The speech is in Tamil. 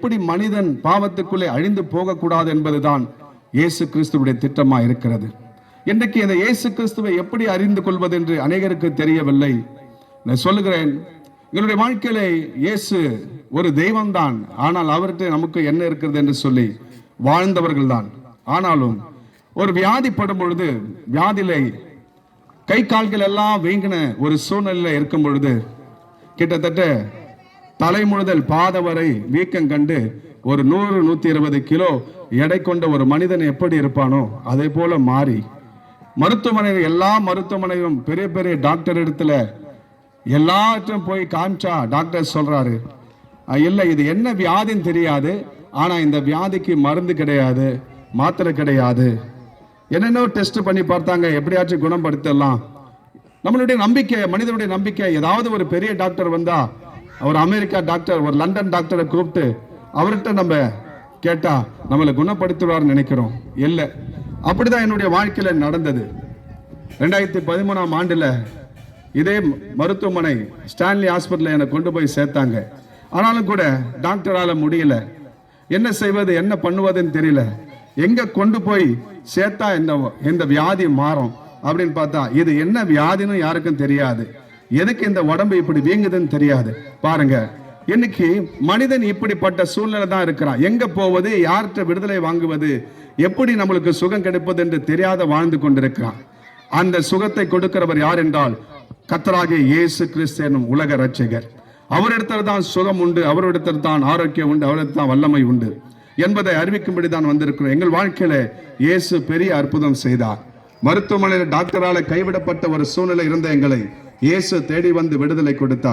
எப்படி மனிதன் பாவத்துக்குள்ளே அழிந்து போகக்கூடாது என்பதுதான் இயேசு கிறிஸ்துவுடைய திட்டமா இருக்கிறது. இன்றைக்கு இந்த இயேசு கிறிஸ்துவை எப்படி அறிந்து கொள்வது என்று அநேகருக்கு தெரியவில்லை. நான் சொல்லுகிறேன் எங்களுடைய வாழ்க்கையிலே இயேசு ஒரு தெய்வம்தான். ஆனால் அவர்கிட்ட நமக்கு என்ன இருக்கிறது என்று சொல்லி வாழ்ந்தவர்கள் தான் ஆனாலும் ஒரு வியாதி படும் பொழுது வியாதியிலே கை கால்கள் எல்லாம் வீங்கின ஒரு சூழ்நிலையில இருக்கும் பொழுது கிட்டத்தட்ட தலை முழுதல் பாத வரை வீக்கம் கண்டு ஒரு நூறு நூத்தி இருபது கிலோ எடை கொண்ட ஒரு மனிதன் எப்படி இருப்பானோ அதே போல மாறி. மருத்துவமனை எல்லா மருத்துவமனையும் பெரிய பெரிய டாக்டர் இடத்துல எல்லாற்றையும் போய் காமிச்சா டாக்டர் சொல்றாரு இல்லை இது என்ன வியாதின்னு தெரியாது. ஆனா இந்த வியாதிக்கு மருந்து கிடையாது மாத்திரை கிடையாது. என்னென்னோ டெஸ்ட் பண்ணி பார்த்தாங்க எப்படியாச்சும் குணப்படுத்தலாம் நம்மளுடைய நம்பிக்கை மனிதனுடைய நம்பிக்கை ஏதாவது ஒரு பெரிய டாக்டர் வந்தா ஒரு அமெரிக்கா டாக்டர் ஒரு லண்டன் டாக்டரை கூப்பிட்டு அவர்கிட்ட நம்ம கேட்டா நம்மளை குணப்படுத்துவார்னு நினைக்கிறோம். இல்லை. அப்படிதான் என்னுடைய வாழ்க்கையில நடந்தது. ரெண்டாயிரத்தி பதிமூணாம் ஆண்டுல இதே மருத்துவமனை ஸ்டான்லி ஹாஸ்பிட்டலில் என்னை கொண்டு போய் சேர்த்தாங்க. ஆனாலும் கூட டாக்டரால முடியல. என்ன செய்வது என்ன பண்ணுவதுன்னு தெரியல. எங்க கொண்டு போய் சேர்த்தா இந்த இந்த வியாதி மாறும் அப்படின்னு பார்த்தா இது என்ன வியாதின்னு யாருக்கும் தெரியாது. எதுக்கு இந்த உடம்பு இப்படி வீங்குதுன்னு தெரியாது? பாருங்க இன்னைக்கு மனிதன் இப்படிப்பட்ட சூழ்நிலை தான் இருக்கிறான். எங்க போவது யார்கிட்ட விடுதலை வாங்குவது எப்படி நம்மளுக்கு சுகம் கிடைப்பது என்று தெரியாத வாழ்ந்து கொண்டிருக்கிறான். அந்த சுகத்தை கொடுக்கிறவர் யார் என்றால் கத்தராகிய இயேசு கிறிஸ்து எனும் உலக ரட்சகர் அவரிடத்தில் தான் சுகம் உண்டு அவரிடத்தில் தான் ஆரோக்கியம் உண்டு அவரிடத்தில் தான் வல்லமை உண்டு என்பதை அறிவிக்கும்படி தான் வந்திருக்கிறோம். எங்கள் வாழ்க்கையில இயேசு பெரிய அற்புதம் செய்தார். மருத்துவமனையில் டாக்டரால் கைவிடப்பட்ட ஒரு சூழ்நிலை இருந்த எங்களை இயேசு தேடி வந்து விடுதலை கொடுத்தார்.